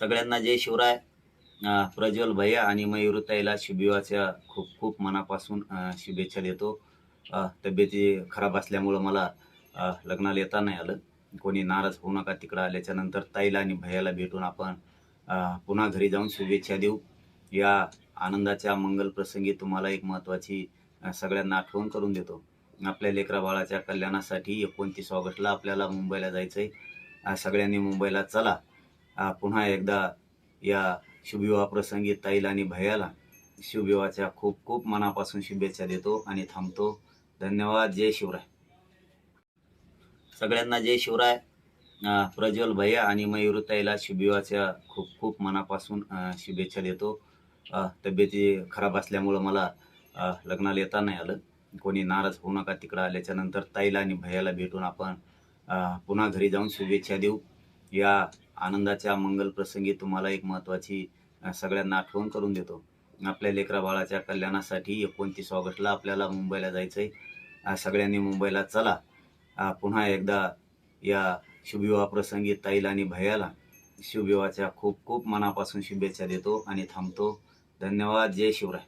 सगळ्यांना जय शिवराय. प्रज्वल भैया आणि मयुरताईला शुभिवाच्या खूप खूप मनापासून शुभेच्छा देतो. तब्येती खराब असल्यामुळं मला लग्नाला येता नाही आलं. कोणी नाराज होऊ नका तिकडं आल्याच्यानंतर ताईला आणि भैयाला भेटून आपण पुन्हा घरी जाऊन शुभेच्छा देऊ. या आनंदाच्या मंगल प्रसंगी तुम्हाला एक महत्त्वाची सगळ्यांना आठवण करून देतो. आपल्या लेकरा बाळाच्या कल्याणासाठी एकोणतीस ऑगस्टला आपल्याला मुंबईला जायचं आहे सगळ्यांनी मुंबईला चला. पुन्हा एकदा या शुभविवाह प्रसंगी ताईला आणि भयाला शुभविवाहाच्या खूप खूप मनापासून शुभेच्छा देतो आणि थांबतो. धन्यवाद. जय शिवराय. सगळ्यांना जय शिवराय. प्रज्वल भैया आणि मयूर ताईला शुभविवाहाच्या खूप खूप मनापासून शुभेच्छा देतो. तब्येती खराब असल्यामुळं मला लग्नाला येता नाही आलं. कोणी नाराज होऊ नका तिकडं आल्याच्यानंतर ताईला आणि भैयाला भेटून आपण पुन्हा घरी जाऊन शुभेच्छा देऊ. या आनंदाच्या मंगल प्रसंगी तुम्हाला एक महत्त्वाची सगळ्यांना आठवण करून देतो. आपल्या लेकरा बाळाच्या कल्याणासाठी एकोणतीस ऑगस्टला आपल्याला मुंबईला जायचं आहे सगळ्यांनी मुंबईला चला. पुन्हा एकदा या शुभविवाह प्रसंगी ताईला आणि भैयाला शुभविवाहाच्या खूप खूप मनापासून शुभेच्छा देतो आणि थांबतो. धन्यवाद. जय शिवराय.